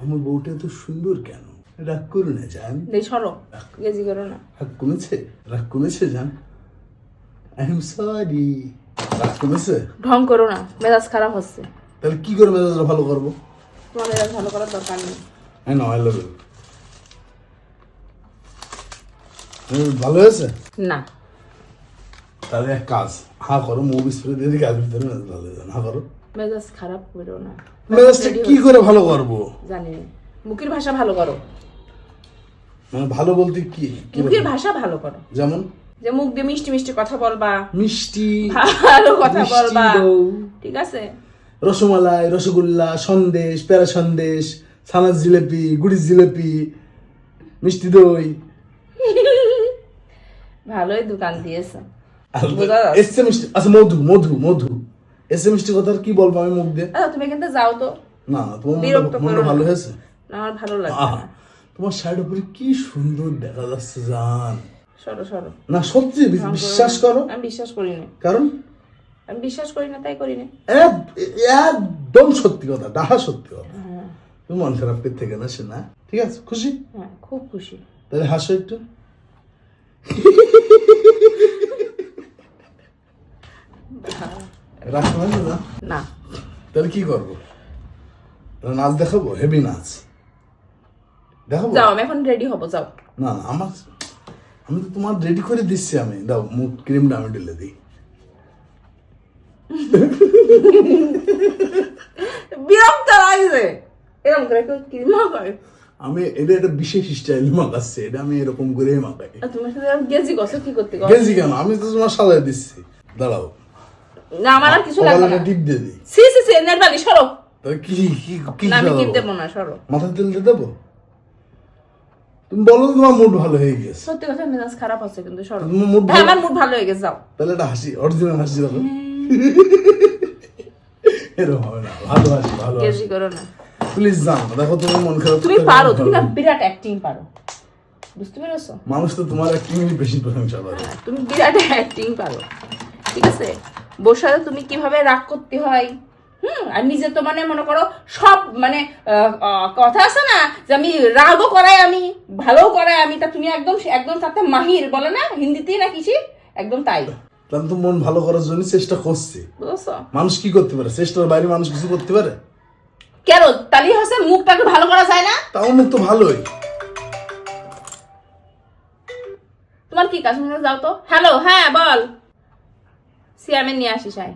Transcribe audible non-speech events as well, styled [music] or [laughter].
আমার বউটা এত সুন্দর কেন? রাগ করো না জান। সরো। গেজি করো না। রাগ কমেছে? রাগ কমেছে জান। আই এম সরি রাগ কমেছে? ঢং করো না মেজাজ খারাপ হচ্ছে। তাহলে কি করে মেজাজটা ভালো করব? তোমার মেজাজ ভালো করার দরকার নেই। হ্যাঁ না আই লাভ ইউ ভালো হয়েছে? না। তাহলে এক কাজ হা করো মুভি স্প্রে দিয়ে দিকে ভিতরে মেজাজ ভালো হয়ে যাবে। হা করো। মেজাজ খারাপ করো না। মেজাজটা কি করে ভালো করব? জানি মুখের ভাষা ভালো করো। মানে ভালো বলতে কি? মুখের ভাষা ভালো করো। যেমন? যে মুখ দিয়ে মিষ্টি মিষ্টি কথা বলবা। মিষ্টি ভালো কথা বলবা। ঠিক আছে? রসমালাই রসগোল্লা সন্দেশ প্যারা সন্দেশ ছানার জিলেপি গুড়ির জিলেপি মিষ্টি দই। ভালোই দোকান দিয়েছে। আচ্ছা মধু মধু মধু। এসে মিষ্টি কথা কি বলব আমি মুখ দিয়ে? আচ্ছা তুমি এখান থেকে যাও তো। না তোমার মনটা- মনটা ভালো হয়েছে? না, আমার ভালো তোমার শাড়ির উপরে কি সুন্দর দেখা যাচ্ছে জান। সরো সরো। না সত্যি বিশ্বাস করো। আমি বিশ্বাস করি না। কারণ? আমি বিশ্বাস করি না তাই করি না। একদম সত্যি কথা ডাহা সত্যি কথা। তুমি মন খারাপ করে থেকে না সে না? ঠিক আছে খুশি? হ্যাঁ খুব খুশি। তাহলে হাসো একটু। রাখো না? না। না তাহলে কি করব? নাচ দেখাবো? হেভি নাচ। দেখাবো? যাও আমি এখন রেডি হব যাও। না না আমার আমি তো তোমার রেডি করে দিচ্ছি আমি। দাও মুখ ক্রিমটা আমি ঢেলে দিই। বিরক্ত লাগছে। এরকম করে কেউ কি মাখায় আমি এটা একটা বিশেষ স্টাইল মাখাচ্ছি। এটা আমি এরকম করেই মাখাই। আর তোমার সাথে আর গেজি গছো কি করতে কেন? আমি তো তোমার সাজাই দিচ্ছি। দাঁড়াও। না আমার আর কিছু লাগবে না। কপালে টিপ দিয়ে দিই সি সি সরো। কি কি কি না আমি টিপ? দেবো না সরো। মাথায় তেল দিয়ে দেবো? তুমি বলো তোমার মুড ভালো হয়ে গেছে। সত্যি কথা মেজাজ খারাপ হচ্ছে কিন্তু সরো। mood হ্যাঁ আমার মুড ভালো হয়ে গেছে যাও। তাহলে একটা হাসি অরিজিনাল হাসি [laughs] এরকম হবে না ভালো হাসি ভালো হাসি। করো না। প্লিজ যাও দেখো তোমার মন খারাপ তুমি পারো তুমি না বিরাট অ্যাক্টিং পারো। বুঝতে পেরেছ? মানুষ তো তোমার অ্যাক্টিং বেশি প্রশংসা করে। হ্যাঁ, তুমি বিরাট অ্যাক্টিং পারো। ঠিক আছে? বসে তুমি কীভাবে রাগ করতে হয়? হুম আর নিজে তো মানে মনে করো সব মানে কথা আছে না যে আমি রাগও করাই আমি ভালোও করাই আমি তা তুমি একদম একদম তাতে মাহির বলে না? হিন্দিতেই না কিছু? একদম তাই। তো মন ভালো করার জন্য চেষ্টা করছি। মানুষ কি করতে পারে? চেষ্টার বাইরে মানুষ কিছু করতে পারে? কেন? তালি হাসে মুখটাকে ভালো করা যায় না? তাও মুখ তো ভালোই। তোমার কি কাজ? যাও তো। হ্যালো হ্যাঁ বল। সিয়ামে নিয়ে আসিস আয়।